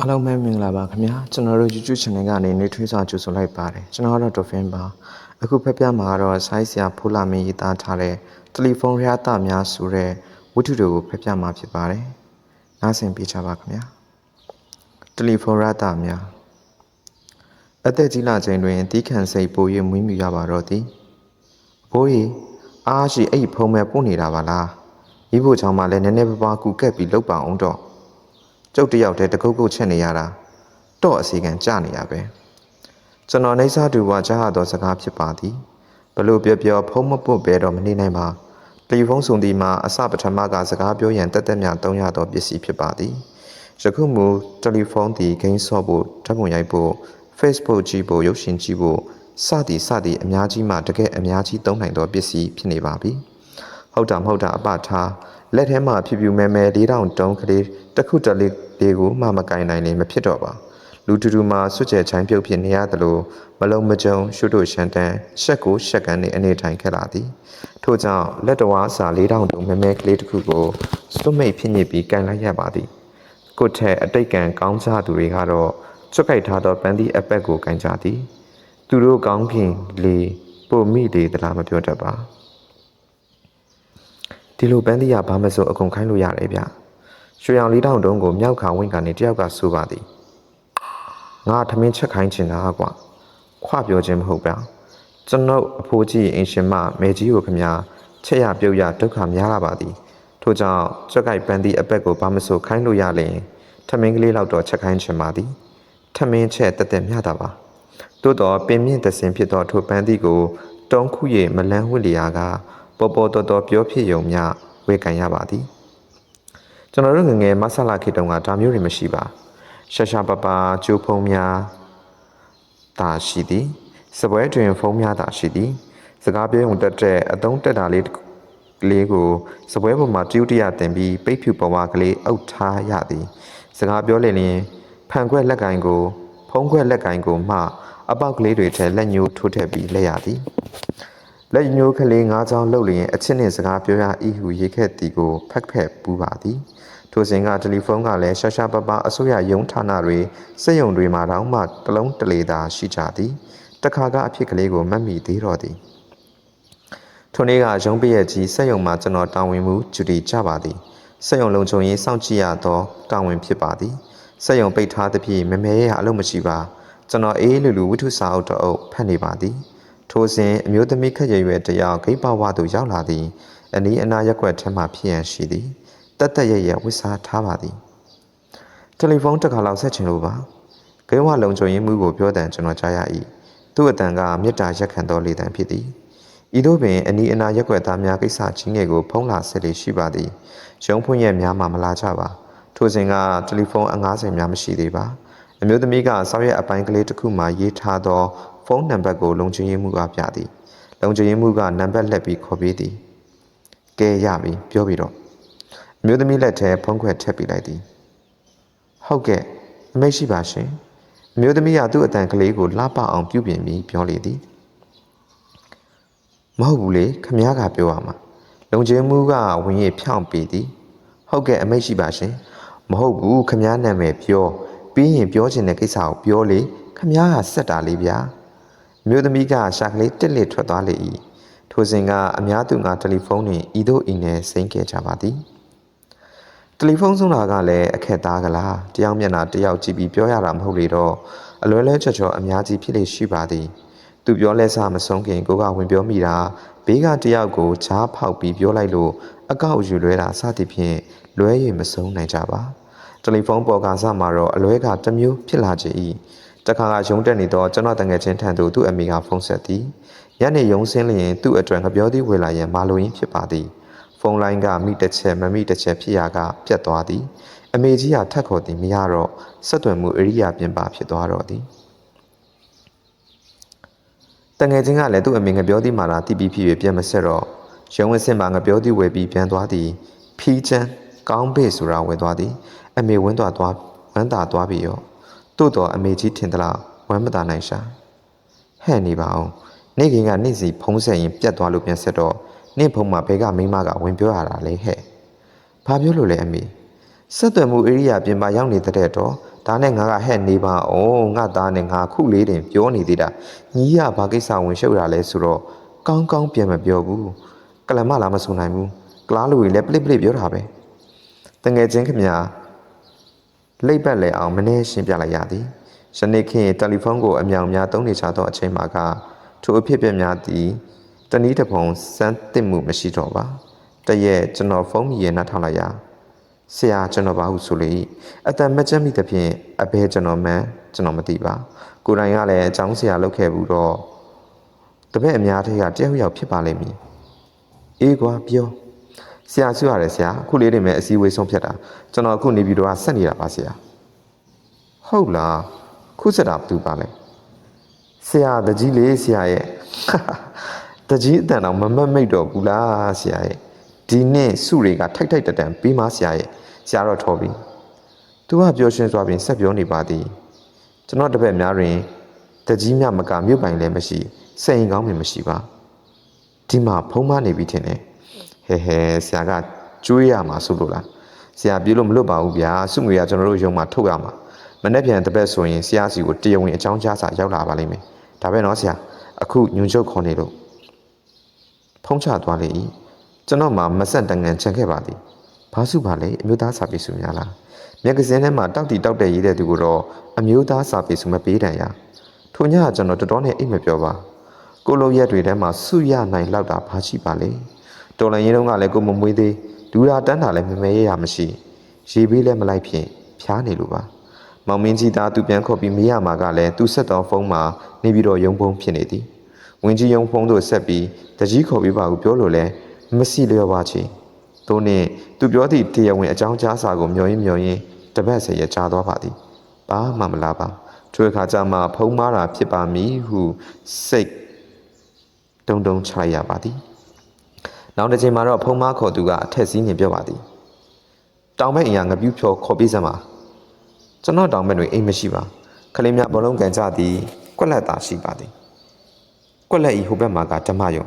အားလုံးပဲမင်္ဂလာပါခင်ဗျာကျွန်တော်တို့ YouTube channel ကနေနေထွေးစွာကြိုဆိုလိုက်ပါတယ်ကျွန်တော်ကတော့ Dolphin ပါအခုဖက်ပြမှာကတော့ဆိုင်းဆရာဖိုးလာမင်းရေးသားထားတဲ့တယ်လီဖုန်းရတာများဆိုတဲ့ဝတ္ထုတွေကိုဖက်ပြမှာဖြစ်ပါတယ်နားဆင်ပေးကြပါခင်ဗျာတယ်လီဖုန်းရတာများအသက်ကြီးလာချိန်တွင်တီးခန့်စိတ်ပို၍မွေးမြူရပါတော့သည်ဘိုးကြီးအားရှိအဲ့ဒီဖုန်းမဲ့ပို့နေတာပါလားမိဖို့ချောင်းမှလည်းနည်းနည်းပါးပါးကူကက်ပြီးလောက်ပါအောင်တော့ ကျုပ်တယောက်တည်းတကုတ်ကုတ်ချက်နေရတာတော့အစီကံကြနေရပဲကျွန်တော်နေစားတူဝါကြားရသောစကားဖြစ်ပါသည်ဘလို့ပြောပြောဖုံးမပွတ်ပဲတော့မနေနိုင်ပါတယ်လီဖုန်းဆောင်ဒီမှာအစပထမကစကားပြောရန်တက်တက်မြသုံးရသောပစ္စည်းဖြစ်ပါသည်ယခုမူတယ်လီဖုန်းသည်ဂိမ်းဆော့ဖို့ဓာတ်ပုံရိုက်ဖို့ Facebook ကြည့်ဖို့ရုပ်ရှင်ကြည့်ဖို့စသည်စသည်အများကြီးမှတကယ်အများကြီးသုံးနိုင်သောပစ္စည်းဖြစ်နေပါပြီဟုတ်တာမဟုတ်တာအပထားလက်ထဲမှာဖြူဖြူမဲမဲ၄တောင်တုံးကလေးတစ်ခုတလေး လေးကိုမှမကင်နိုင်လည်းမဖြစ်တော့ပါလူတူတူမှာစွတ်ကျဲချိုင်းပြုတ်ဖြစ်နေရသလိုမလုံးမကြုံရှုတို့ရှန်တန်ရှက်ကိုရှက်ကန်နေအနေထိုင်ခဲ့လာသည်ထို့ကြောင့်လက်တော်အစာ၄တောင်တုံးမဲမဲကလေးတစ်ခုကိုစွတ်မိတ်ဖြစ်ညစ်ပြီးကန်လိုက်ရပါသည်ကိုထဲအတိတ်ကံကောင်းစားသူတွေကတော့ချွတ်ကြိုက်ထားသောပန်းသီးအပက်ကိုကန်ကြသည် သူတို့ကောင်းခင်လေပိုမိလေတလားမပြောတတ်ပါဒီလိုပန်းသီးကဘာမဆိုအကုန်ခိုင်းလို့ရတယ်ဗျ ရွှေရောင်လေးတောင်တုံးကိုမြောက်ခါဝင်းကနေတယောက်ကဆိုပါသည်ငါထမင်းချက်ခိုင်းချင်တာကွာခွပြောခြင်းမဟုတ်ဗျကျွန်ုပ်အဖိုးကြီးအင်ရှင်မမေကြီးကိုခမချက်ရပြုတ်ရဒုက္ခများလာပါသည်ထို့ကြောင့်ကြွက်ကိုက်ပန်းသီးအပက်ကိုဘာမဆိုခိုင်းလို့ရလျင်ထမင်းကလေးလောက်တော့ချက်ခိုင်းချင်ပါသည်ထမင်းချက်တက်တက်မြတာပါသို့တော့ပင်မြင့်သစင်ဖြစ်သောထိုပန်းသီးကိုတုံးခုရမလန်းဝစ်လျာကပေါ်ပေါ်တော်တော်ပြောဖြစ်ယုံမြဝေကန်ရပါသည် ကျွန်တော်တို့ငယ်ငယ်မဆလာခေတုန်းကဒါမျိုးတွေမရှိပါရှာရှာပပကျိုးဖုံးများတာရှိသည်စပွဲတွင်ဖုံးများတာရှိသည်စကားပြောုံတက်တဲ့အတုံးတက်တာလေးကလေးကိုစပွဲပေါ်မှာတယူတရတင်ပြီးပိတ်ဖြူပေါ်ဝါကလေးအုပ်ထားရသည်စကားပြောလင်လင်ဖန်ခွက်လက်ကင်ကို ဖုံးခွက်လက်ကင်ကိုမှ အပေါက်ကလေးတွေထဲလက်ညှိုးထိုးထည့်ပြီးလက်ရသည် လက်ညှိုးကလေးငါးချောင်းလှုပ်လျင်အချစ်နှင့်စကားပြောရဤဟုရေးခဲ့သည်ကိုဖက်ဖက်ပူပါသည်ထိုစဉ်ကတယ်လီဖုန်းကလည်းရှာရှာပပအစိုးရရုံးဌာနတွေစက်ရုံတွေမှာတောင်မှတလုံးတလေသာရှိကြသည်တခါကအဖြစ်ကလေးကိုမတ်မိသေးတော့သည်ထိုနေ့ကရုံးပရဲ့ကြီးစက်ရုံမှာကျွန်တော်တာဝန်မှုဂျူတီကြပါသည်စက်ရုံလုံခြုံရေးစောင့်ကြည့်ရသောတာဝန်ဖြစ်ပါသည်စက်ရုံပိတ်ထားသဖြင့်မမဲရအလုပ်မရှိပါကျွန်တော်အေးလူလူဝိထုစာအုပ်တအုပ်ဖတ်နေပါသည် ထိုစဉ်အမျိုးသမီးခက်ရွယ်ရွယ်တယောက်ဂိတ်ပဝသို့ရောက်လာသည်အနီးအနားရက်ွက်ထဲမှဖြစ်ရန်ရှိသည်တက်တက်ရရဝစ်စားထားပါသည်တယ်လီဖုန်းတစ်ခါလောက်ဆက်ချင်လို့ပါဂိမ်းဝလုံခြုံရေးမှုကိုပြောတဲ့ကျွန်တော်ကြားရ၏သူ့အတန်ကမေတ္တာရက်ခံသောလေတံဖြစ်သည်ဤသို့ပင်အနီးအနားရက်ွက်သားများကိစ္စချင်းငယ်ကိုဖုံးလာဆက်လေရှိပါသည်ရုံးဖွင့်ရက်များမှမလာကြပါထိုစဉ်ကတယ်လီဖုန်းအ90များမရှိသေးပါအမျိုးသမီးကစောက်ရက်အပိုင်းကလေးတစ်ခုမှရေးထားသော ဖုန်းနံပါတ်ကိုလုံခြုံရေးမှုကပြသည်လုံခြုံရေးမှုကနံပါတ်လက်ပြီးခေါ်ပေးသည်ကဲရပြီပြောပြီးတော့အမျိုးသမီးလက်ထဲဖုန်းခွက်ထည့်ပေးလိုက်သည်ဟုတ်ကဲ့အမိတ်ရှိပါရှင်အမျိုးသမီးကသူ့အတန်ကလေးကိုလှပအောင်ပြုပြင်ပြီးပြောလေသည်မဟုတ်ဘူးလေခမ ्या ကပြောရမှာလုံခြုံမှုကဝင်ရဖြောင်းပေးသည်ဟုတ်ကဲ့အမိတ်ရှိပါရှင်မဟုတ်ဘူးခမ ्या နာမည်ပြောပြီးရင်ပြောချင်တဲ့ကိစ္စကိုပြောလေခမ ्या ကဆက်တာလေးဗျာ မြို့သမီးကရှာကလေးတစ်လက်ထွက်သွားလေ၏ထိုစဉ်ကအများသူငါတယ်လီဖုန်းတွင်ဤသို့အင်းနဲ့စိမ့်ခဲ့ကြပါသည်တယ်လီဖုန်းဆုံးတာကလည်းအခက်သားကလားတယောက်မျက်နှာတယောက်ကြည့်ပြီးပြောရတာမဟုတ်လေတော့အလွဲလဲချော်ချော်အများကြီးဖြစ်လေရှိပါသည်သူပြောလဲစားမဆုံးခင်ကိုကဝင်ပြောမိတာဘေးကတယောက်ကိုချားဖောက်ပြီးပြောလိုက်လို့အကောက်ယူလွဲတာစသည်ဖြင့်လွဲရည်မဆုံးနိုင်ကြပါတယ်လီဖုန်းပေါ်ကစားမှာတော့အလွဲကတစ်မျိုးဖြစ်လာခြင်း၏ တခါကရုံးတက်နေတော့ကျွန်တော်တငယ်ချင်းထံသို့သူ့အမေကဖုန်းဆက်သည်ညနေရုံးဆင်းလျင်သူ့အတွက်ငပြောသည်ဝေလာရန်မာလိုရင်းဖြစ်ပါသည်ဖုန်းလိုင်းကမိတစ်ချက်မမိတစ်ချက်ဖြစ်ရာကပြတ်သွားသည်အမေကြီးကထက်ခေါ်သည်မရတော့ဆက်သွယ်မှုအရိယာပြင်ပါဖြစ်သွားတော့သည်တငယ်ချင်းကလည်းသူ့အမေငပြောသည်မာလာတိပြီးဖြစ်၍ပြန်မဆက်တော့ရုံးဝင်းစင်မှာငပြောသည်ဝယ်ပြီးပြန်သွားသည်ဖီးချမ်းကောင်းပေဆိုတာဝယ်သွားသည်အမေဝင်းသွားသွားဝမ်းသာသွားပြီရော တို့တော့အမေကြီးထင်သလားဝမ်းမသာနိုင်ရှာဟဲ့နေပါအောင်နေ့ကင်းကနေ့စီဖုံးဆက်ရင်ပြတ်သွားလို့ပြန်ဆက်တော့နေ့ဖုံးမှာဘဲကမိမကဝင်ပြောရတာလေဟဲ့ဘာပြောလို့လဲအမေဆက်သွယ်မှုဧရိယာပြင်ပရောက်နေတဲ့တော့တဒါနဲ့ငါကဟဲ့နေပါအောင်ငါသားနဲ့ငါခုလေးတင်ပြောနေသေးတာညီရဘာကိစ္စဝင်ရှုပ်တာလဲဆိုတော့ကောင်းကောင်းပြန်မပြောဘူးကလမလာမဆုံနိုင်ဘူးကလားလူတွေလည်းပလစ်ပလစ်ပြောတာပဲတငယ်ချင်းခင်ဗျာ လိပ်ပတ်လဲအောင်မနေ့ရှင်းပြလိုက်ရသည်ယနေ့ခင်တယ်လီဖုန်းကိုအမြောင်များသုံးနေချသောအချိန်မှာကထိုအဖြစ်ပြက်များသည်တနည်းတစ်ပုံစမ်းသစ်မှုမရှိတော့ပါတရက်ကျွန်တော်ဖုန်းမီရဲ့နှာထောင်လိုက်ရာဆရာကျွန်တော်ပါဟုဆိုလေအတန်မကြက်မိသဖြင့်အဘဲကျွန်တော်မှန်ကျွန်တော်မသိပါကိုယ်တိုင်ကလည်းအကြောင်းဆရာလုပ်ခဲ့ဘူးတော့တပည့်အများကြီးကတယောက်ယောက်ဖြစ်ပါလိမ့်မည်အေးကွာပြော ဆရာဆွရတယ်ဆရာအခုလေးနေမဲ့အစည်းအဝေးဆုံးဖြတ်တာကျွန်တော်အခုနေပြီးတော့ဆက်နေတာပါဆရာဟုတ်လားခုစတာဘာတူပါလဲဆရာတကြီးလေးဆရာရဲ့တကြီးအတန်တော့မမတ်မိတ်တော့ဘူးလားဆရာရဲ့ဒီနေ့စုတွေကထိုက်ထိုက်တန်တန်ပြီးမဆရာရဲ့ဆရာတော့ထော်ပြီသူကပြောရှင်းစွာပြင်ဆက်ပြောနေပါသည်ကျွန်တော်တပည့်များတွင်တကြီးမြမကမြို့ပိုင်လည်းမရှိစိန်ကောင်းမှမရှိပါဒီမှာဖုံးမနေပြီထင်တယ် ဟဲဟဲဆရာကကျွေးရမှာဆိုလို့လားဆရာပြေလို့မလွတ်ပါဘူးဗျာစုငွေကကျွန်တော်တို့ရုံမှာထုတ်ရမှာမနေ့ပြန်တပည့်ဆိုရင်ဆရာစီကိုတရားဝင်အကြောင်းကြားစာရောက်လာပါလိမ့်မယ်ဒါပဲနော်ဆရာအခုညွန်ချုပ်ခေါ်နေလို့ဖုံးချသွားလေ၏ကျွန်တော်မှမဆက်တန်ငန်ချန်ခဲ့ပါသည်ဘာစုပါလဲအမျိုးသားစာပေစုများလားမျက်ကစင်းထဲမှာတောက်တီတောက်တဲ့ရေးတဲ့သူကိုတော့အမျိုးသားစာပေစုမပေးတန်ရထိုညကကျွန်တော်တော်တော်နဲ့အိတ်မပြောပါကိုလိုရက်တွေထဲမှာစုရနိုင်လောက်တာဘာရှိပါလဲ တော်လန်ရင်တုန်းကလည်းကိုမမွေးသေးဒူရာတန်းတာလည်းမမဲရရမရှိရေပေးလည်းမလိုက်ဖြင့်ဖျားနေလို့ပါမောင်မင်းကြီးသားသူပြန်ခေါ်ပြီးမေးရမှာကလည်းသူဆက်တော်ဖုန်းမှာနေပြီးတော့ရုံဖုန်းဖြစ်နေသည်ဝင်းကြီးယုံဖုံးတို့ဆက်ပြီးတကြီးခေါ်ပြီးပါဟုပြောလို့လဲမစီလျော်ပါချေ။တို့နဲ့သူပြောသည့်တရားဝင်အကြောင်းကြားစာကိုမျောရင်းမျောရင်းတပတ်ဆယ်ရကြာသွားပါသည်။ဘာမှမလာပါ။ထိုအခါကျမှဖုံးမားတာဖြစ်ပါမည်ဟုစိတ်တုံတုံချလိုက်ရပါသည်။ နောက်တစ်ချိန်မှာတော့ဖုံးမားခေါ်သူကအထက်စီးနေပြောပါသည်။တောင်ဘက်အရာငပြူးဖြောခေါ်ပြီးစမ်းပါ။ကျွန်တော်တောင်ဘက်တွင်အိမ်မရှိပါ။ခလေးများဘလုံးကန်ကြသည်ကွက်လက်သာရှိပါသည်။ကွက်လက်ဤဟိုဘက်မှာကဓမ္မယုံ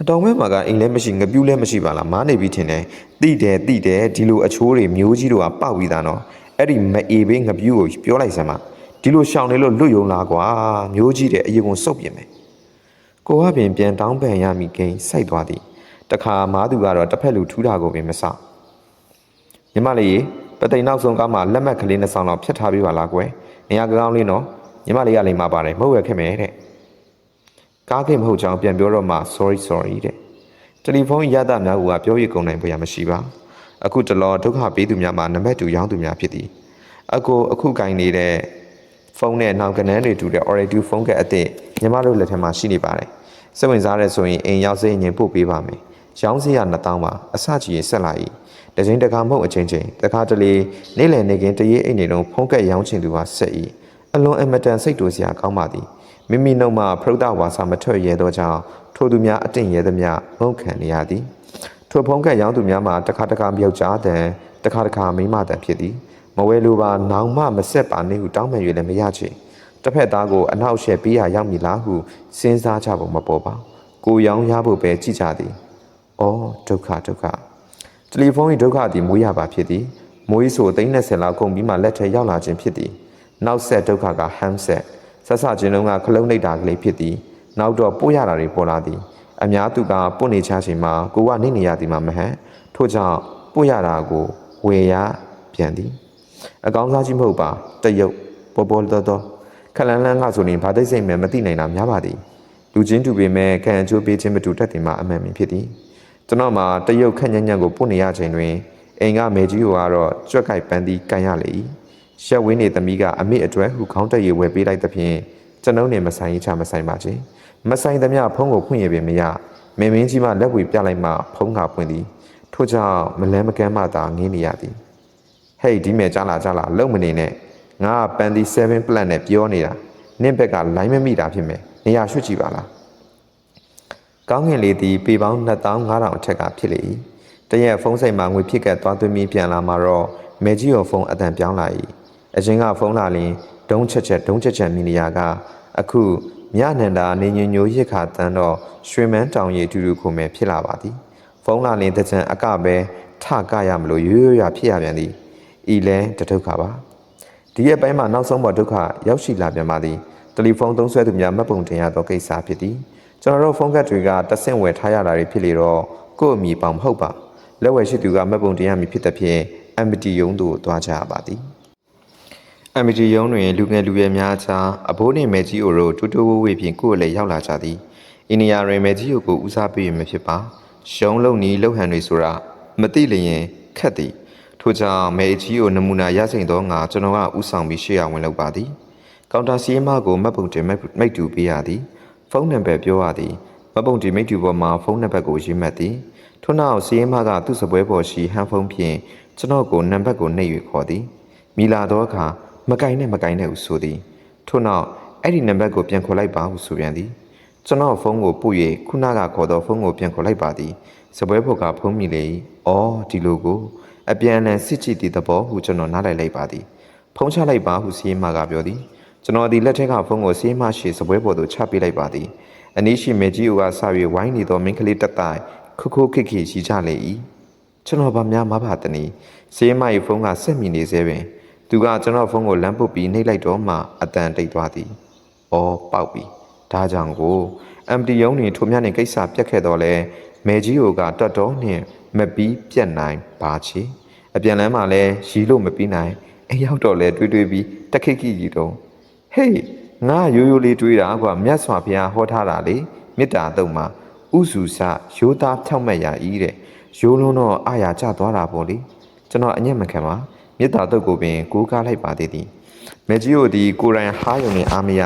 အတောင်ဘက်မှာကအိမ်လည်းမရှိငပြူးလည်းမရှိပါလားမားနေပြီထင်တယ်တိတယ်တိတယ်ဒီလိုအချိုးတွေမျိုးကြီးတို့ကပောက်ပြီးသားနော်အဲ့ဒီမအေဘေးငပြူးကိုပြောလိုက်စမ်းပါဒီလိုရှောင်နေလို့လွတ်ယုံလားကွာမျိုးကြီးတဲ့အရင်ကစုပ်ပြင်မယ်ကိုကပင်ပြန်တောင်းပန်ရမိကိန်းစိုက်သွားသည် တခါမားသူကတော့တစ်ဖက်လူထူးတာကိုပင်မဆောက်ညီမလေးရေပသိမ်နောက်ဆုံးကားမှာလက်မှတ်ကလေးနှစ်ဆောင်တော့ဖြတ်ထားပေးပါလားကွယ်နေရာကောင်းလေးနော်ညီမလေးကလည်းမှာပါတယ်မဟုတ်ရခဲ့မယ်တဲ့ကားခင်မဟုတ်ကြောင်းပြန်ပြောတော့မှ sorry sorry တဲ့တယ်လီဖုန်းရတာများကပြောရကုန်နိုင်ဖွယ်ရမရှိပါအခုတလောဒုက္ခပေးသူများမှာနံပါတ်2ရောင်းသူများဖြစ်သည်အကိုအခုကင်နေတဲ့ဖုန်းနဲ့နောက်ကနန်းတွေတူတဲ့ Oracle ဖုန်းကအစ်စ်ညီမတို့လက်ထက်မှာရှိနေပါတယ်စိတ်ဝင်စားရဲဆိုရင်အိမ်ရောက်စိရင်ရင်ပို့ပေးပါမယ် ရောင်းစရာ2000ပါအစကြီးရင်ဆက်လာ၏တချိန်တခါမဟုတ်အချိန်ချင်းတခါတလေနေ့လည်နေကင်းတရေအိမ်နေတော့ဖုန်းကက်ရောင်းချင်သူကဆက်၏အလွန်အမတန်စိတ်တူစရာကောင်းပါသည်မိမိနှုတ်မှဖရုဒ္ဓဝါစာမထွက်ရဲသောကြောင့်ထိုသူများအတင့်ရဲသမျှမုန်းခံနေရသည်ထိုဖုံးကက်ရောင်းသူများမှာတစ်ခါတစ်ခါမြောက်ကြားတဲ့တစ်ခါတစ်ခါမိမတန်ဖြစ်သည်မဝဲလိုပါနောင်မမဆက်ပါနေဟုတောင်းပန်၍လည်းမရချေတစ်ဖက်သားကိုအနောက်ရှက်ပေးရရောက်မည်လားဟုစဉ်းစားကြပုံမပေါ်ပါကိုရောင်းရဖို့ပဲကြည့်ကြသည် ဩဒုက္ခဒုက္ခတယ်လီဖုန်း၏ဒုက္ခသည်မွေးရပါဖြစ်သည်မွေးဆိုသိန်း30လောက်ကုန်ပြီးမှလက်ထဲရောက်လာခြင်းဖြစ်သည်နောက်ဆက်ဒုက္ခကဟမ်ဆက်ဆက်ဆချင်းလုံးကခလုံးနေတာကလေးဖြစ်သည်နောက်တော့ပို့ရတာတွေပေါ်လာသည်အများသူကပို့နေချချိန်မှာကိုကနေနေရသည်မှာမဟန်ထို့ကြောင့်ပို့ရတာကိုဝေရပြန်သည်အကောင်းစားကြီးမဟုတ်ပါတရုတ်ပေါ်ပေါ်တော်တော်ခလန်းလန်းကဆိုရင်ဘာသိစိတ်မှမသိနိုင်တာများပါသည်လူချင်းတူပေမဲ့ခံအကျိုးပေးခြင်းမတူတတ်တယ်မှာအမှန်ပင်ဖြစ်သည် ကျွန်တော်မှာတရုတ်ခန့်ညံ့ညံ့ကိုပို့နေရချိန်တွင်အိမ်ကမေကြီးကတော့ကြွက်ကိုက်ပန်းသည်ကန်ရလေ၏ရက်ဝင်းနေသမီးကအမေအတွက်ဟုခေါင်းတက်ရည်ဝယ်ပေးလိုက်သဖြင့်ကျွန်ုပ်နဲ့မဆိုင်ချမဆိုင်ပါချေမဆိုင်သမျှဖုံးကိုဖွင့်ရပင်မရမင်းမင်းကြီးမှလက်ဝေပြလိုက်မှဖုံးကဖွင့်သည်ထို့ကြောင့်မလန်းမကမ်းမှသာငင်းနေရသည်ဟေးဒီမဲ့ကြားလာကြားလာလုံမနေနဲ့ငါကပန်ဒီ7 plan နဲ့ပြောနေတာနင့်ဘက်ကလိုင်းမမိတာဖြစ်မယ်နေရာရွှေ့ကြည့်ပါလား ကောင်းငင်လေးသည်ပေပေါင်း2500အထက်ကဖြစ်လေ၏တရက်ဖုန်းစိတ်မှာငွေဖြစ်ကက်သွားသွင်းပြီးပြန်လာမှာတော့မဲကြီးရောဖုန်းအတန်ပြောင်းလာ၏အချင်းကဖုန်းလာရင်ဒုံးချက်ချက်ဒုံးချက်ချက်မီလီယာကအခုမြနန္ဒာနေညညိုရစ်ခါတန်းတော့ရွှေမန်းတောင်ရီအတူတူခုမဲ့ဖြစ်လာပါသည်ဖုန်းလာရင်တကြံအကပဲထကရမလို့ရိုးရိုးရဖြစ်ရပြန်သည်ဤလဲတထုခါပါဒီရက်ပိုင်းမှာနောက်ဆုံးပေါ်ဒုက္ခရောက်ရှိလာပြန်ပါသည်တယ်လီဖုန်းသုံးစွဲသူများမှတ်ပုံတင်ရသောကိစ္စဖြစ်သည် ကျွန်တော်တို့ဖုန်းကတ်တွေကတဆင့်ဝယ်ထားရတာတွေဖြစ်လေတော့ကို့အမိပေါင်မဟုတ်ပါလက်ဝယ်ရှိသူကမှတ်ပုံတင်ရမည်ဖြစ်တဲ့ဖြင့် MT ရုံးသို့သွားကြရပါသည် MT ရုံးတွင်လူငယ်လူရွယ်များကြားအဘိုးနှင့်မဲကြီးအိုတို့တူတူဝဝေဖြင့်ကိုယ့်အလည်းရောက်လာကြသည်အင်းနီယာတွင်မဲကြီးအိုကိုဦးစားပေးရမဖြစ်ပါရှုံးလုံနီးလှုပ်ဟန်တွေဆိုတာမသိလျင်ခက်သည်ထို့ကြောင့်မဲကြီးကိုနမူနာရစိန်သောငါကျွန်တော်ကဥဆောင်ပြီးရှေ့ရဝင်လောက်ပါသည်ကောင်တာစီးမကိုမှတ်ပုံတင်မိတ်တူပေးရသည်ဖု န်းနံပါတ်ပြောရသည်မှတ်ပုံတင်မိတ်တူပေါ်မှာဖုန်းနံပါတ်ကိုရေးမှတ်သည်ထို့နောက်စီးမကသူ့စပွဲပေါ်ရှိဟန်ဖုန်းဖြင့်ကျွန်တော်ကိုနံပါတ်ကိုနှိပ်၍ခေါ်သည်မိလာသောအခါမကင်နဲ့မကင်နဲ့ဟုဆိုသည်ထို့နောက်အဲ့ဒီနံပါတ်ကိုပြန်ခေါ်လိုက်ပါဟုဆိုပြန်သည်ကျွန်တော်ဖုန်းကိုပို့၍ခုနကခေါ်သောဖုန်းကိုပြန်ခေါ်လိုက်ပါသည်စပွဲဖို့ကဖုန်းမိလေ၏အော်ဒီလိုကိုအပြန်အလှန်စစ်ကြည့်သည့်သဘောဟုကျွန်တော်နားလည်လိုက်ပါသည်ဖုန်းချလိုက်ပါဟုစီးမကပြောသည် ကျွန်တော်ဒီလက်ထက်ကဖုန်းကိုစီးမရှိစပွဲပေါ်သို့ချပေးလိုက်ပါသည်အနည်းရှိမေကြီးဦးကဆ၍ဝိုင်းနေသောမင်းကလေးတက်တိုင်ခုခုခိခိရှိကြလေ၏ကျွန်တော်ဗမာမဘာတနီစီးမ၏ဖုန်းကဆက်မိနေသေးပင်သူကကျွန်တော်ဖုန်းကိုလမ်းပုတ်ပြီးနှိပ်လိုက်တော့မှအတန်တိတ်သွားသည်။အော်ပေါက်ပြီ။ဒါကြောင့်ကို MT ရုံးနေထိုမြတ်နေကိစ္စပြက်ခဲ့တော့လဲမဲကြီးကိုကတတ်တော်နှင့်မပီးပြက်နိုင်ပါချေ။အပြန်လမ်းမှာလဲရီလို့မပြီးနိုင်အိမ်ရောက်တော့လဲတွေးတွေးပြီးတက်ခိခိကြီးတော့ ဟေးငါရိုးရိုးလေးတွေးတာကွာမြတ်စွာဘုရားဟောထားတာလေမေတ္တာတုံမှာဥစုစရိုးသားဖြောက်မှတ်ရာဤတဲ့ရိုးလုံးတော့အာရကျသွားတာပေါ့လေကျွန်တော်အညက်မခံပါမေတ္တာတုတ်ကိုပင်ကိုးကားလိုက်ပါသေးသည်မေကြီးတို့သည်ကိုယ်တိုင်ဟားယုံနှင့်အာမရ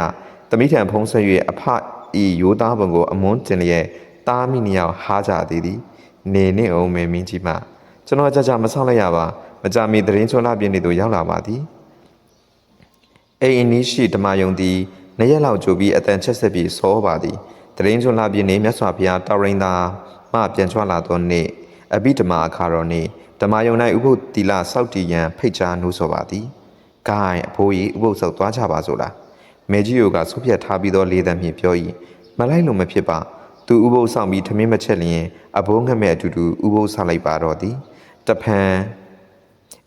တမိထံဖုံးဆက်၍အဖဤရိုးသားပုံကိုအမွန်းတင်လျက်တားမိနှစ်ယောက်ဟားကြသေးသည်နေနှင့်အောင်မေမင်းကြီးမှကျွန်တော်ကြကြမဆောင်လိုက်ရပါမကြမီသတင်းချွန်လာပြင်းနေသို့ရောက်လာပါသည် အိမ်အင်းရှိဓမ္မယုံသည်နှစ်ရက်လောက်ကြိုပြီးအတန်ချက်ဆက်ပြီးစောပါသည်တရင်ချွန်လာပြင်းနေမြတ်စွာဘုရားတောရိန်သာမှပြန်ချွလာသောနေ့အဘိဓမ္မာအခါတော်နေ့ဓမ္မယုံ၌ဥပုသ်တီလစောက်တည်ရန်ဖိတ်ကြားနှိုးဆော်ပါသည်။ဂိုင်းအဖိုးကြီးဥပုသ်ဆောက်သွားကြပါစို့လား။မေကြီးယိုကဆုဖြတ်ထားပြီးသောလေသံဖြင့်ပြော၏မလိုက်လို့မဖြစ်ပါ။သူဥပုသ်ဆောင်ပြီးထမင်းမချက်လျင်အဘိုးငှက်မဲ့အတူတူဥပုသ်ဆောက်လိုက်ပါတော့သည်။တဖန်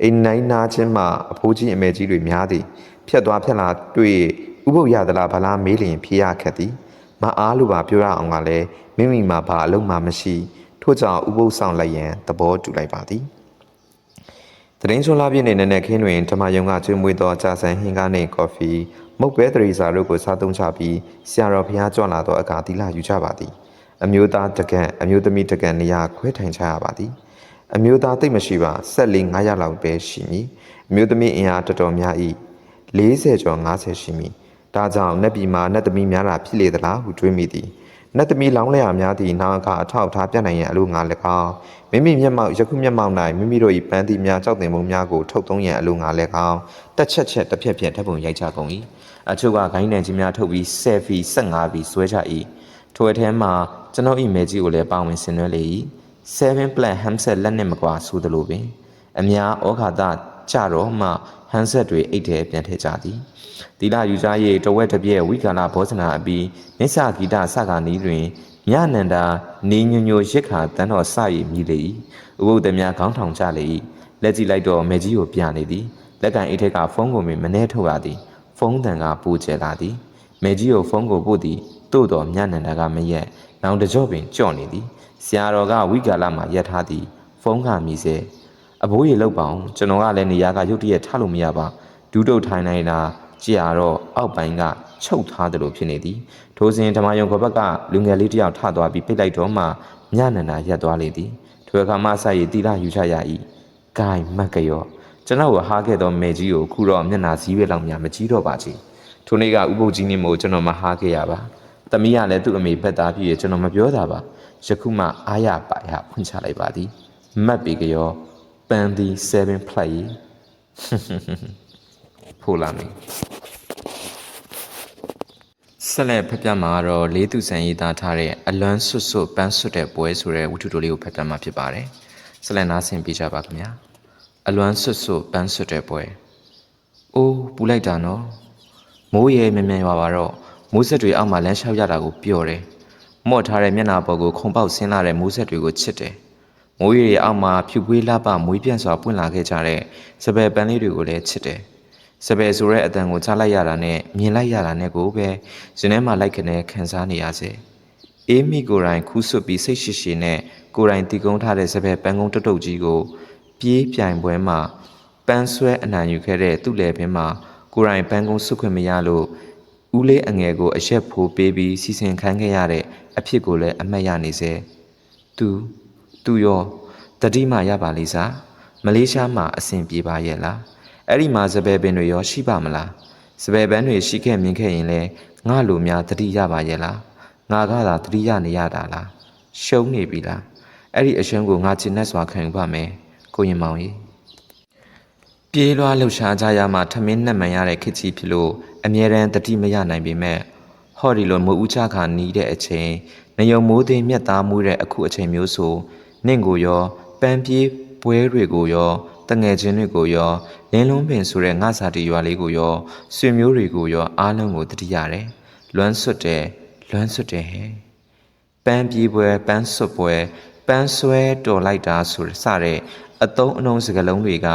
အိမ်နိုင်နာချင်းမှအဖိုးကြီးအမေကြီးတွေများသည် ဖြတ်သွားဖြတ်လာတွေ့ဥပုသ်ရသလားဗလားမေးလျင်ဖြေရခက်သည်။မအားလို့ပါပြောရအောင်ကလည်းမိမိမှာဘာအလုံးမှမရှိ ထို့ကြောင့်ဥပုသ်ဆောင်လိုက်ရန်သဘောတူလိုက်ပါသည်။တရင်ချွန်လာပြည့်နေနဲ့ခင်းတွင်ဓမ္မယုံကကျွေးမွေးသောကြာဆန်ဟင်းကားနှင့်ကော်ဖီမုတ်ပဲတရီစာတို့ကိုစားသုံးချပြီးဆရာတော်ဘုရားကြွလာသောအခါသီလယူကြပါသည်။အမျိုးသားတကန်အမျိုးသမီးတကန်နေရာခွဲထိုင်ချရပါသည်။အမျိုးသားတိတ်မရှိပါဆက်လေး900လောက်ပဲရှိမည်။အမျိုးသမီးအင်အားတော်တော်များ၏ 40ကျော်50ရှိမည်။ဒါကြောင့်နတ်ပြည်မှာနတ်သမီးများလာဖြစ်လေသလားဟုတွေးမိသည်။နတ်သမီးလောင်းလျာများသည့်နာအခါအထောက်အထားပြနိုင်ရန်အလို့ငါ၎င်းမိမိမျက်မှောက်ယခုမျက်မှောက်၌မိမိတို့၏ပန်းသီးများကြောက်တင်ပုံများကိုထုတ်သုံးရန်အလို့ငါ၎င်းတက်ချက်ချက်တစ်ဖြက်ဖြက်ထပ်ပုံရိုက်ချကုန်၏အချို့ကဂိုင်းနံကြီးများထုတ်ပြီးဆယ်ဖီ15ဖီဆွဲချ၏ထိုအထဲမှာကျွန်တော်၏မဲကြီးကိုလည်းပါဝင်ဆင်နွှဲလေ၏7 plan handset လက်နဲ့မကွာဆိုသလိုပင် အများဩဃာတကြတော့မှ ဟန်ဆက်တွေအိတ်ထဲပြန်ထည့်ကြသည်သီလယူကြ၍တဝက်တစ်ပြည့်ဝိကာလဘောဇနာအပြီးနိစ္စဂီတစကာနီးတွင်မြနန္ဒာနေညညိုရစ်ခါတန်းတော်စရည်မြည်လေ၏ဥပုဒ်သည်များခေါင်းထောင်ကြလေ၏လက်ကြည့်လိုက်တော့မေကြီးကိုပြနေသည်လက်ကန်အိတ်ထက်ကဖုန်းကိုမနှဲထုတ်ရသည်ဖုန်းတန်ကပူကျဲလာသည်မေကြီးကိုဖုန်းကိုပို့သည်တို့တော်မြနန္ဒာကမရက်နောင်တကြော့ပင်ကြော့နေသည်ဆရာတော်ကဝိကာလမှာရက်ထားသည် ဖုန်းကမြည်စေ အဘိုးရေလောက်ပါအောင်ကျွန်တော်ကလည်းနေရာကရုတ်တရက်ထားလို့မရပါဒူးတုတ်ထိုင်နေတာကြာတော့အောက်ပိုင်းကချုပ်ထားတယ်လို့ဖြစ်နေသည်ထိုစဉ်ဓမ္မယုံကဘက်ကလူငယ်လေးတယောက်ထသွားပြီးပိတ်လိုက်တော့မှညနန္ဒာရက်သွားလေသည်ထိုအခါမှဆရည်တီလာယူချရ၏ဂိုင်းမက်ကရောကျွန်တော်ကဟားခဲ့သောမေကြီးကိုခုတော့မျက်နာစည်းပဲလောက်များမကြီးတော့ပါချေထိုနေ့ကဥပုပ်ကြီးနေမို့ကျွန်တော်မဟားခဲ့ရပါတမီးကလည်းသူ့အမေဘက်သားဖြစ်ရကျွန်တော်မပြောတာပါယခုမှအားရပါရဖွင့်ချလိုက်ပါသည်မတ်ပေကရော ပန်ဒီ7 play ဖိုလာမီဆက်လက်ဖတ်ပြမှာတော့လေးသူဆန်ရေးသားထားတဲ့အလွမ်းဆွတ်ဆွတ်ပန်းဆွတ်တဲ့ပွဲဆိုတဲ့ဝတ္ထုတိုလေးကိုဖတ်ပြမှာဖြစ်ပါတယ်ဆက်လက်နားဆင်ပြကြပါခင်ဗျာအလွမ်းဆွတ်ဆွတ်ပန်းဆွတ်တဲ့ပွဲအိုးပူလိုက်တာနော်မိုးရဲမြန်မြန်ရွာပါတော့မိုးဆက်တွေအောက်မှာလမ်းလျှောက်ရတာကိုပျော်တယ်မော့ထားတဲ့မျက်နှာပေါ်ကိုခုံပေါက်ဆင်းလာတဲ့မိုးဆက်တွေကိုချစ်တယ် မိုးရီအောက်မှာဖြူပွေးလှပမွေးပြန့်စွာပွင့်လာခဲ့ကြတဲ့စပယ်ပန်းလေးတွေကိုလည်းချစ်တယ်စပယ်ဆိုတဲ့အတန်ကိုကြားလိုက်ရတာနဲ့မြင်လိုက်ရတာနဲ့ကိုပဲရင်ထဲမှာလိုက်ခနဲ့ခံစားနေရစေအေးမိကိုယ်တိုင်ခူးဆွတ်ပြီးစိတ်ရှိရှိနဲ့ကိုယ်တိုင်တီကုန်းထားတဲ့စပယ်ပန်းကုန်းတုတ်တုတ်ကြီးကိုပြေးပြိုင်ပွဲမှာပန်းဆွဲအနံယူခဲ့တဲ့သူ့လေပင်မှာကိုယ်တိုင်ပန်းကုန်းဆွတ်ခွင့်မရလို့ဦးလေးအငယ်ကိုအရက်ဖိုးပေးပြီးစီစဉ်ခိုင်းခဲ့ရတဲ့အဖြစ်ကိုလည်းအမှတ်ရနေစေသူ သူရောတတိမရပါလိမ့်စားမလေးရှားမှာအဆင်ပြေပါရဲ့လားအဲ့ဒီမှာစပယ်ပင်တွေရောရှိပါမလားစပယ်ပန်းတွေရှိခဲ့မြင်ခဲ့ရင်လဲငါလိုများတတိရပါရဲ့လားငါကသာတတိရနေရတာလားရှုံးနေပြီလားအဲ့ဒီအရှုံးကိုငါချင်နဲ့စွာခံယူပါမယ်ကိုရင်မောင်ကြီးပြေးလွှားလှုပ်ရှားကြရမှထမင်းနဲ့မှန်ရတဲ့ခစ်ကြီးဖြစ်လို့အမြဲတမ်းတတိမရနိုင်ပေမဲ့ဟော်ဒီလိုမိုးဦးချခါနီးတဲ့အချိန်နေုံမိုးသိမ်းမြတ်သားမှုတဲ့အခုအချိန်မျိုးဆို နင့်ကိုရောပန်းပြေးပွဲတွေကိုရောတငယ်ချင်းတွေကိုရောလင်းလုံးပင်ဆိုတဲ့ငါစာတီရွာလေးကိုရောဆွေမျိုးတွေကိုရောအားလုံးကိုတတိရတယ်လွမ်းဆွတ်တယ်လွမ်းဆွတ်တယ်ဟဲ့ပန်းပြေးပွဲပန်းဆွတ်ပွဲပန်းဆွဲတော်လိုက်တာဆိုစတဲ့အတုံးအနှုံးစကလုံးတွေက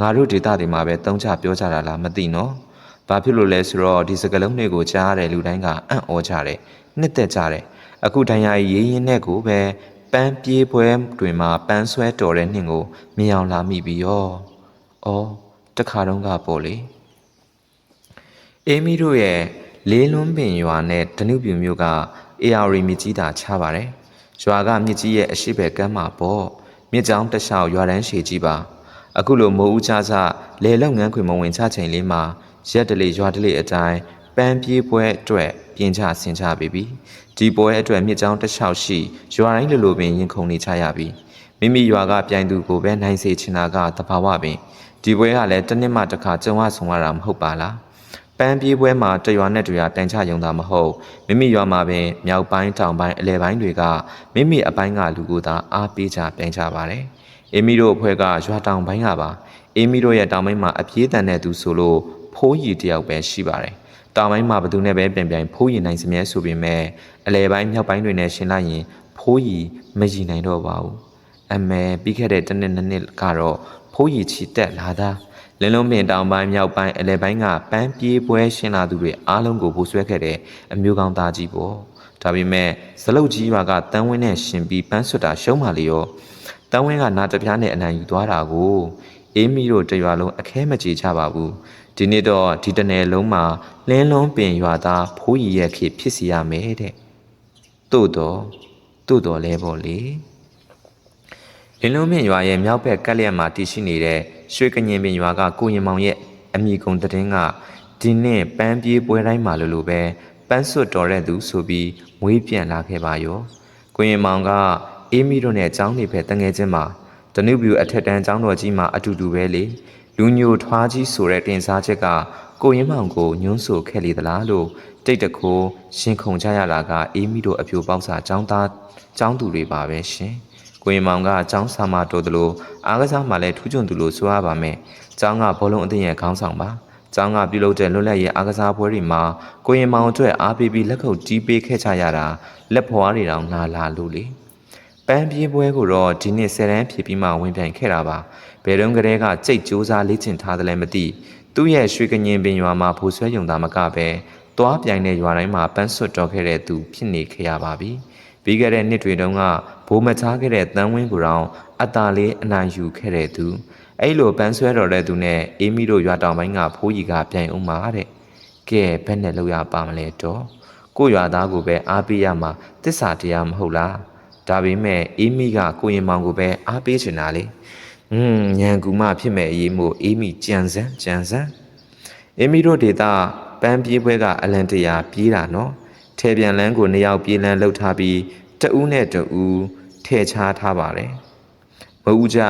ငါတို့ဒေတာတွေမှာပဲတုံးချပြောကြတာလားမသိနော်ဘာဖြစ်လို့လဲဆိုတော့ဒီစကလုံးတွေကိုကြားရတဲ့လူတိုင်းကအံ့ဩကြတယ်နှစ်သက်ကြတယ်အခုတန်ရာရေးရင်းနဲ့ကိုပဲပ န်းပြေးပွဲတွင်မှာပန်းဆွဲတော်တဲ့နှင့်ကိုမြင်အောင်လာမိပြီရော။အော်တခါတုန်းကပေါ့လေ။အေမီတို့ရဲ့လေးလွန်းပင်ရွာနဲ့ဒနုပြူမျိုးကအေယာရီမြစ်ကြီးတာချပါတယ်။ရွာကမြစ်ကြီးရဲ့အရှိဘက်ကမ်းမှာပေါ့။မြစ်ကြောင်းတစ်လျှောက်ရွာတန်းရှည်ကြီးပါ။အခုလိုမိုးဦးချစလေလောက်ငန်းခွေမဝင်ချချိန်လေးမှာရက်တလေရွာတလေအတိုင်း ပန်းပြေးပွဲအတွက်ပြင်ချဆင်ချပေးပြီဒီပွဲအတွက်မြစ်ကြောင်းတစ်လျှောက်ရှိရွာတိုင်းလိုလိုပင်ရင်ခုန်နေချရပြီမိမိရွာကပြိုင်သူကိုပဲနိုင်စေချင်တာကတဘာဝပင်ဒီပွဲကလည်းတစ်နှစ်မှတစ်ခါကြုံရဆုံရတာမဟုတ်ပါလားပန်းပြေးပွဲမှာတရွာနဲ့တရွာတိုင်ချရုံသာမဟုတ်မိမိရွာမှာပင်မြောက်ပိုင်းတောင်ပိုင်းအလဲပိုင်းတွေကမိမိအပိုင်းကလူကိုသာအားပေးကြပြိုင်ကြပါတယ်အေမီတို့အဖွဲ့ကရွာတောင်ပိုင်းကပါအေမီတို့ရဲ့တောင်ပိုင်းမှာအပြေးတန်တဲ့သူဆိုလို့ဖိုးရီတယောက်ပဲရှိပါတယ်။ တောင်ပိုင်းမှာဘယ်သူနဲ့ပဲပြန်ပြန်ဖိုးရီနိုင်စမြဲဆိုပေမဲ့အလဲပိုင်းမြောက်ပိုင်းတွေနဲ့ရှင်းလိုက်ရင်ဖိုးရီမရီနိုင်တော့ပါဘူး။အမဲပြီးခဲ့တဲ့တစ်နှစ်နှစ်နှစ်ကတော့ဖိုးရီချီတက်လာတာလင်းလုံးပင်တောင်ပိုင်းမြောက်ပိုင်းအလဲပိုင်းကပန်းပြေးပွဲရှင်းလာသူတွေအားလုံးကိုပိုဆွဲခဲ့တဲ့အမျိုးကောင်းသားကြီးပေါ့။ဒါပေမဲ့ဇလုတ်ကြီးရွာကတန်းဝင်းနဲ့ရှင်ပြီးပန်းဆွတ်တာရှုံးပါလေရော။တန်းဝင်းကနာတပြားနဲ့အနံယူသွားတာကိုအေးမီတို့တရွာလုံးအခဲမကြေချပါဘူးဒီနေ့တော့ဒီတနယ်လုံးမှာ လင်းလုံးပင်ရွာသားဖိုးရီရဲ့ခေဖြစ်စီရမယ်တဲ့တို့တော့တို့တော့လဲပေါ့လေလင်းလုံးပင်ရွာရဲ့မြောက်ဘက်ကက်လျက်မှာတည်ရှိနေတဲ့ရွှေကညင်ပင်ရွာကကိုရင်မောင်ရဲ့အမိကုံတည်င်းကဒီနေ့ပန်းပြေးပွဲတိုင်းမှာလို့လို့ပဲပန်းစွတ်တော်တဲ့သူဆိုပြီးမွေးပြန်လာခဲ့ပါရောကိုရင်မောင်ကအေးမီတို့နဲ့ចောင်းနေဖက်တငယ်ချင်းမှာတနုပြူအထက်တန်းចောင်းတော်ကြီးမှာအတူတူပဲလေလူညိုထွားကြီးဆိုတဲ့တင်စားချက်က ကိုရင်မောင်ကိုညွှန်းဆိုခဲ့လေသလားလို့တိတ်တခိုးရှင်ခုန်ကြရတာကအေးမီတို့အပြိုပေါက်စာចောင်းသားចောင်းသူတွေပါပဲရှင်ကိုရင်မောင်ကចောင်းဆာမတော်သလိုအားကစားမှလည်းထူးချွန်သူလို့ဆိုရပါမယ်ចောင်းကဘောလုံးအသင်းရဲ့ခေါင်းဆောင်ပါကျောင်းကပြုလုပ်တဲ့လွတ်လပ်ရေးအားကစားပွဲတွေမှာကိုရင်မောင်အတွက်အားပေးပြီးလက်ခုပ်တီးပေးခဲ့ကြရတာလက်ဖွားတွေတောင်နာလာလို့လေပန်းပြေးပွဲကိုတော့ဒီနှစ်ဆယ်တန်းဖြည့်ပြီးမှဝင်ပြန်ခဲ့တာပါဘယ်တော့ကလေးကကြိတ်ကြိုးစားလေ့ကျင့်ထားတယ်လည်းမသိ သူ့ရဲ့ရွှေကညင်ပင်ရွာမှာဘူဆွဲယုံသားမကပဲသွားပြိုင်တဲ့ရွာတိုင်းမှာပန်းစွတ်တော်ခဲ့တဲ့သူဖြစ်နေခဲ့ရပါပြီပြီးခဲ့တဲ့နှစ်တွေတုန်းကဘိုးမချားခဲ့တဲ့တန်းဝင်းကိုတောင်အตาလေးအနိုင်ယူခဲ့တဲ့သူအဲ့လိုပန်းဆွဲတော်တဲ့သူနဲ့အေးမီတို့ရွာတောင်ပိုင်းကဖိုးကြီးကပြိုင်အောင်ပါတဲ့ကဲဘယ်နဲ့လောက်ရပါမလဲတော့ကိုရွာသားကိုပဲအားပေးရမှာတစ္ဆာတရားမဟုတ်လားဒါပေမဲ့အေးမီကကိုရင်မောင်ကိုပဲအားပေးချင်တာလေ อืมညံကူမဖြစ်မဲ့အရေးမို့အေးမီကြံစမ်းကြံစမ်းအေးမီတို့ဒေတာပန်းပြေးပွဲကအလန်တရာပြေးတာနော်ထဲပြန်လန်းကိုနှစ်ယောက်ပြေးလန်းလှုပ်ထားပြီးတဦးနဲ့တဦးထဲချားထားပါတယ်မဦးကြ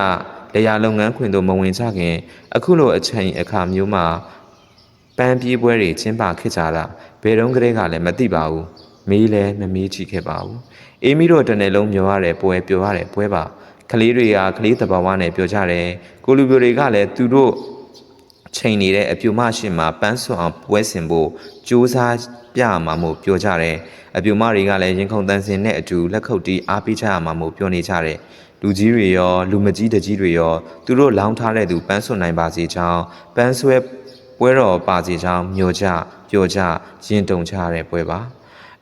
လေယာလုပ်ငန်းခွင်တို့မဝင်ကြခင် အခုလိုအချိန်အခါမျိုးမှာပန်းပြေးပွဲတွေကျင်းပခဲ့ကြတာဘယ်တော့ကလေးကလည်းမသိပါဘူးမေးလည်းမမေးကြည့်ခဲ့ပါဘူးအေးမီတို့တနေ့လုံးမျောရတဲ့ပွဲပြောရတဲ့ပွဲပါ ကလေးတွေကကလေးတဘာဝနဲ့ပြောကြတယ်ကိုလူပြိုတွေကလည်းသူတို့ချိန်နေတဲ့အပြူမရှိမှပန်းစွန်အောင်ပွဲဆင်ဖို့ကြိုးစားပြမှာမို့ပြောကြတယ်အပြူမတွေကလည်းရင်ခုန်တန်းစင်နဲ့အတူလက်ခုပ်တီးအားပေးကြရမှာမို့ပြောနေကြတယ်လူကြီးတွေရောလူမကြီးတကြီးတွေရောသူတို့လောင်းထားတဲ့သူပန်းစွန်နိုင်ပါစေချောင်းပန်းဆွဲပွဲတော်ပါစီချောင်းမြို့ကြပျော်ကြရင်တုံချရတဲ့ပွဲပါ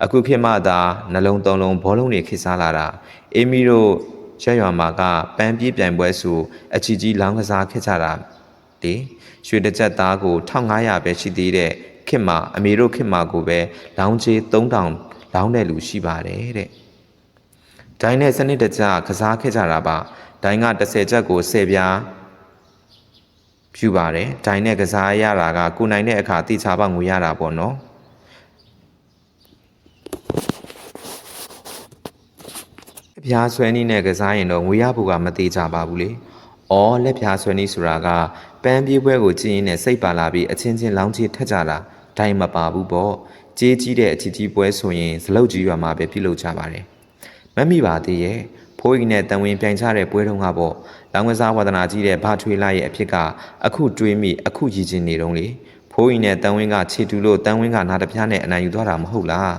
အခုခေတ်မှသာနှလုံးသုံးလုံးဘောလုံးတွေခေတ်စားလာတာအေမီတို့ ရက်ရွာမှာကပန်းပြေးပြိုင်ပွဲစုအချီကြီးလောင်းကစားခဲ့ကြတာလေရွှေတစ်ကြက်သားကို1500ပဲရှိသေးတဲ့ခေတ်မှာအမေတို့ခေတ်မှာကိုပဲလောင်းချေ3000လောင်းတဲ့လူရှိပါတယ်တဲ့ဒိုင်းနဲ့စနစ်တကျကစားခဲ့ကြတာပါဒိုင်းက30ချက်ကို10ပြားဖြူပါတယ်ဒိုင်းနဲ့ကစားရတာကကိုနိုင်တဲ့အခါတိချပေါက်ငွေရတာပေါ့နော် အပြားဆွဲနည်းနဲ့ကစားရင်တော့ငွေရဖို့ကမသေးကြပါဘူးလေ။အော်လက်ပြားဆွဲနည်းဆိုတာကပန်းပြေးပွဲကိုကြည့်ရင်းနဲ့စိတ်ပါလာပြီးအချင်းချင်းလောင်းချထက်ကြတာဒိုင်းမပါဘူးပေါ့။ကြေးကြီးတဲ့အချီကြီးပွဲဆိုရင်ဇလုတ်ကြီးရွာမှာပဲပြုလုပ်ကြပါတယ်။မတ်မိပါသေးရဲ့ဖိုးကြီးနဲ့တန်ဝင်ပြိုင်ချတဲ့ပွဲတုန်းကပေါ့လောင်ကစားဝါဒနာကြီးတဲ့ဘာထွေလာရဲ့အဖြစ်ကအခုတွေးမိအခုရည်ချင်းနေတုံးလေဖိုးကြီးနဲ့တန်ဝင်းကခြေတူလို့တန်ဝင်းကနားတစ်ပြားနဲ့အနိုင်ယူသွားတာမဟုတ်လား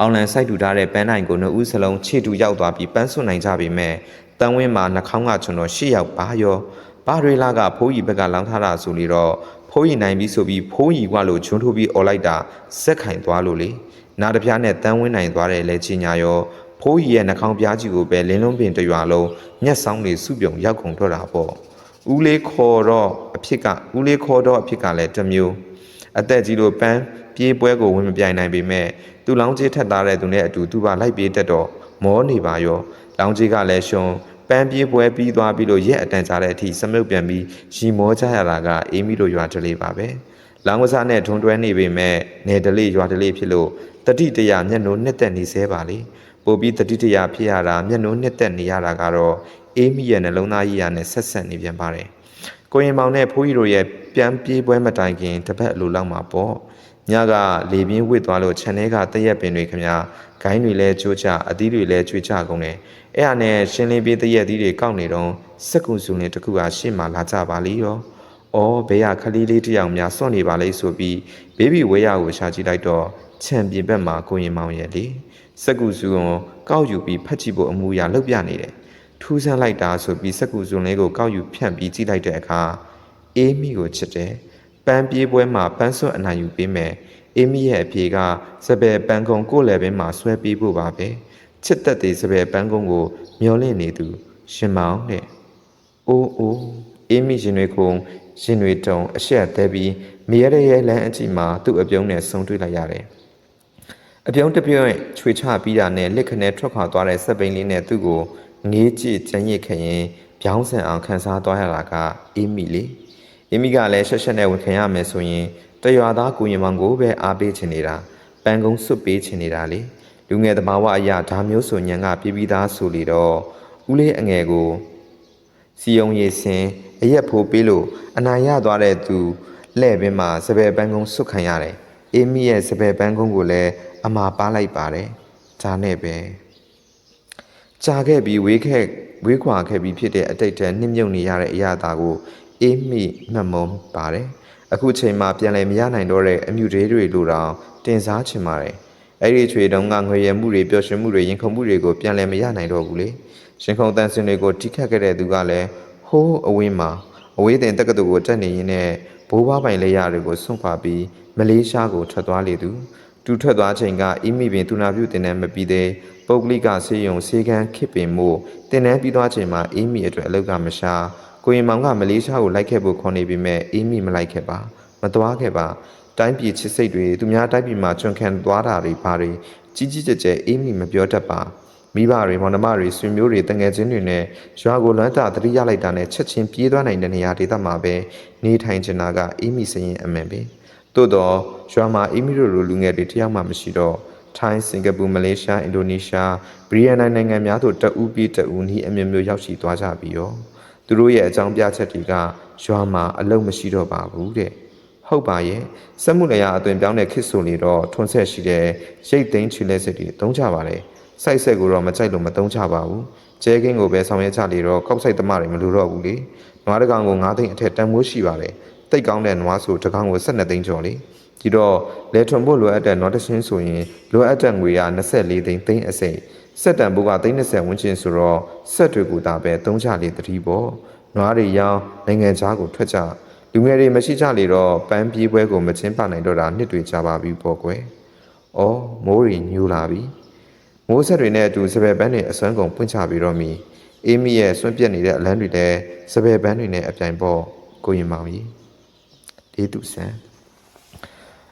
အောင်လန်စိုက်တူထားတဲ့ပန်းနိုင်ကိုနှစ်ဦးစလုံးခြေတူရောက်သွားပြီးပန်းစွနိုင်ကြပေမဲ့တန်ဝင်းမှာနှာခေါင်းကကျွန်တော်ရှေ့ရောက်ပါရောဘာထွေလာကဖိုးကြီးဘက်ကလောင်ထားတာဆိုလေတော့ဖိုးကြီးနိုင်ပြီဆိုပြီးဖိုးကြီးကလို့ဂျွန်းထိုးပြီးអော်လိုက်တာစက်ခိုင်သွားလို့လေနားတစ်ပြားနဲ့တန်ဝင်းနိုင်သွားတယ်လဲချင်းညာရောဖိုးကြီးရဲ့နှာခေါင်းပြားကြီးကိုပဲလင်းလုံးပင်တစ်ရွာလုံးမျက်စောင်းတွေစုပြုံရောက်ကုန်ထွက်တာပေါ့ဦးလေးခေါ်တော့အဖြစ်ကဦးလေးခေါ်တော့အဖြစ်ကလည်းတစ်မျိုးအသက်ကြီးလို့ပန်းပြေးပွဲကိုဝင်မပြိုင်နိုင်ပေမဲ့ သူလောင်းကြီးထက်သားတဲ့သူနဲ့အတူသူပါလိုက်ပြေးတတ်တော့မောနေပါရောလောင်းကြီးကလည်းရှုံပန်းပြေးပွဲပြီးသွားပြီးလို့ရက်အတန်ကြာတဲ့အထိစမြုပ်ပြန်ပြီးရီမောကြရတာကအေးမီတို့ရွာတလေးပါပဲလောင်းကစားနဲ့ထုံတွဲနေပေမဲ့နေတလေးရွာတလေးဖြစ်လို့တတိတရမျက်နှိုးနှစ်သက်နေသေးပါလေပို့ပြီးတတိတရဖြစ်ရတာမျက်နှိုးနှစ်သက်နေရတာကတော့အေးမီရဲ့နှလုံးသားကြီးရနဲ့ဆက်ဆက်နေပြန်ပါတယ်ကိုရင်မောင်နဲ့ဖိုးကြီးတို့ရဲ့ပြန်ပြေးပွဲမတိုင်ခင်တပတ်အလိုလောက်မှာပေါ့ ညကလေပြင်းဝစ်သွားလို့ခြံထဲကတရက်ပင်တွေခမဂိုင်းတွေလဲချိုးချအသီးတွေလဲကျွေးချကုန်တယ်အဲ့ဟာနဲ့ရှင်းလင်းပြေးတရက်သီးတွေကောက်နေတော့စက်ကူစုလင်တစ်ခုကရှေ့မှာလာကြပါလိရော။အော်ဘေးကခလီလေးတစ်ယောက်များစွန့်နေပါလိမ့်ဆိုပြီးဘေဘီဝဲရကိုရှာကြည့်လိုက်တော့ခြံပြင်ဘက်မှာကိုရင်မောင်ရဲ့လေစက်ကူစုကိုကောက်ယူပြီးဖတ်ကြည့်ဖို့အမှုရာလှုပ်ပြနေတယ်။ထူးဆန်းလိုက်တာဆိုပြီးစက်ကူစုလေးကိုကောက်ယူဖြန့်ပြီးကြည့်လိုက်တဲ့အခါအေးမိကိုချစ်တယ်။ ပန်းပြေးပွဲမှာပန်းစွတ်အနိုင်ယူပေးမယ်။အေးမိရဲ့အဖြေကစပယ်ပန်းကုံကိုယ်လည်းပင်မှာဆွဲပေးဖို့ပါပဲ။ချစ်သက်သေးစပယ်ပန်းကုံကိုမျောလင့်နေသူ ရှင်မောင်တဲ့။အိုးအိုးအေးမိရှင်တွေခုံရှင်တွေတုံအရှက်သေးပြီးမရတဲ့ရဲ့လမ်းအကြည့်မှာသူ့အပြုံးနဲ့ဆုံတွေ့လိုက်ရတယ်။အပြုံးတစ်ပြုံးချွေချပြီးတာနဲ့လက်ခနဲ့ထွက်ခွာသွားတဲ့စက်ပိန်လေးနဲ့သူ့ကိုငေးကြည့်ကျန်းရစ်ခရင်ပြောင်းဆန်အောင်ခန်းစားသွားရတာကအေးမိလေ။ အေးမိကလည်းရှက်ရှက်နဲ့ဝန်ခံရမယ်ဆိုရင်တရွာသားကိုရင်မောင်ကိုပဲအားပေးချင်နေတာပန်းကုန်းစွတ်ပေးချင်နေတာလေလူငယ်သမားဝအရာဒါမျိုးဆိုညံကပြပြီးသားဆိုလေတော့ဦးလေးအငယ်ကိုစီယုံရည်စင်အရက်ဖိုးပေးလို့အနာရသွားတဲ့သူလဲ့ပင်မှာစပယ်ပန်းကုန်းစွတ်ခံရတယ်အေးမိရဲ့စပယ်ပန်းကုန်းကိုလည်းအမှားပါလိုက်ပါတယ်ဒါနဲ့ပဲကြာခဲ့ပြီးဝေးခဲ့ဝေးခွာခဲ့ပြီးဖြစ်တဲ့အတိတ်တနှစ်မြုပ်နေရတဲ့အရာသာကို အေးမိမှတ်မုံပါတယ်အခုချိန်မှာပြန်လည်မရနိုင်တော့တဲ့အမြူတွေတွေလိုတောင်တင်စားချင်ပါတယ်အဲ့ဒီချွေတုံးကငွေရမှုတွေပျော်ရွှင်မှုတွေရင်ခုန်မှုတွေကိုပြန်လည်မရနိုင်တော့ဘူးလေရှင်ခုံတန်စင်တွေကိုထိခတ်ခဲ့တဲ့သူကလည်းဟိုးအဝင်းမှာအဝေးတင်တက္ကသိုလ်ကိုတက်နေရင်းနဲ့ဘိုးဘွားပိုင်လေးရတွေကိုဆွန့်ခွာပြီးမလေးရှားကိုထွက်သွားလေသူတူထွက်သွားချိန်ကအီမီပင်သူနာပြုတင်တဲ့မပြီးသေးပုတ်ကလိကဆေးရုံဆေးကန်းခစ်ပင်မို့တင်တဲ့ပြီးသွားချိန်မှာအီမီအတွက်အလောက်ကမရှာ ကိုရင်မောင်ကမလေးရှားကိုလိုက်ခဲ့ဖို့ခေါ်နေပေမဲ့အီမီမလိုက်ခဲ့ပါမသွားခဲ့ပါတိုင်းပြည်ချစ်စိတ်တွေသူများတိုင်းပြည်မှာကျွံခံသွားတာတွေဘာတွေကြီးကြီးကျယ်ကျယ်အီမီမပြောတတ်ပါမိဘတွေမောင်နှမတွေဆွေမျိုးတွေတငယ်ချင်းတွေနဲ့ရွာကိုလွမ်းတာတတိရလိုက်တာနဲ့ချက်ချင်းပြေးသွားနိုင်တဲ့နေရာဒေသမှာပဲနေထိုင်ချင်တာကအီမီစရင်အမှန်ပဲသို့တော့ရွာမှာအီမီတို့လိုလူငယ်တွေတယောက်မှမရှိတော့ထိုင်းစင်ကာပူမလေးရှားအင်ဒိုနီးရှားဘရီယန်နိုင်ငံများသို့တအူးပြီးတအူးနီးအမျိုးမျိုးရောက်ရှိသွားကြပြီးရော သူတို့ရဲ့အကြောင်းပြချက်တွေကရွာမှာအလုံးမရှိတော့ပါဘူးတဲ့ဟုတ်ပါရဲ့စက်မှုလျာအသွင်ပြောင်းတဲ့ခစ်ဆိုလေတော့ထွန်းဆက်ရှိတဲ့ရိတ်သိမ်းချီလဲစစ်တွေတုံးကြပါလေစိုက်ဆက်ကိုတော့မကြိုက်လို့မတုံးချပါဘူးကျဲကင်းကိုပဲဆောင်ရွက်ကြလေတော့ကောက်ဆိုင်သမားတွေမလိုတော့ဘူးလေနွားတကောင်ကို9သိန်းအထက်တန်မိုးရှိပါတယ်တိတ်ကောင်းတဲ့နွားဆိုတကောင်ကို12သိန်းကျော်လေဒီတော့လေထွန်ဖို့လိုအပ်တဲ့ not ရှင်းဆိုရင်လိုအပ်တဲ့ငွေက24သိန်းသိန်းအစိမ့် စက်တန်ဘိုးကသိန်း30ဝန်းကျင်ဆိုတော့စက်တွေကိုသာပဲသုံးချလေတတိပေါ့နွားတွေရောင်းနိုင်ငံခြားကိုထွက်ကြလူငယ်တွေမရှိကြလေတော့ပန်းပြေးပွဲကိုမချင်းပနိုင်တော့တာနှစ်တွေကြာပါပြီပေါ့ကွယ်။အော်မိုးရီညူလာပြီ။မိုးဆက်တွေနဲ့အတူစပယ်ပန်းတွေအစွမ်းကုန်ပွင့်ချပြီးတော့မီအေးမီရဲ့စွန့်ပြက်နေတဲ့အလန်းတွေလည်းစပယ်ပန်းတွေနဲ့အပြိုင်ပေါ့ကိုရင်မောင်ကြီး။လေးသူဆန်းအ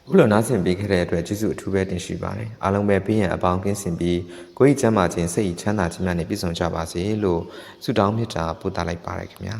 ခုလိုနားဆင်ပေးခဲ့တဲ့အတွက်ကျေးဇူးအထူးပဲတင်ရှိပါတယ်အားလုံးပဲပြီးရင်အပေါင်းကင်းစင်ပြီးကိုယ်ဤချမ်းသာခြင်းစိတ်ဤချမ်းသာခြင်းများနဲ့ပြည့်စုံကြပါစေလို့ဆုတောင်းမေတ္တာပို့သလိုက်ပါရခင်ဗျာ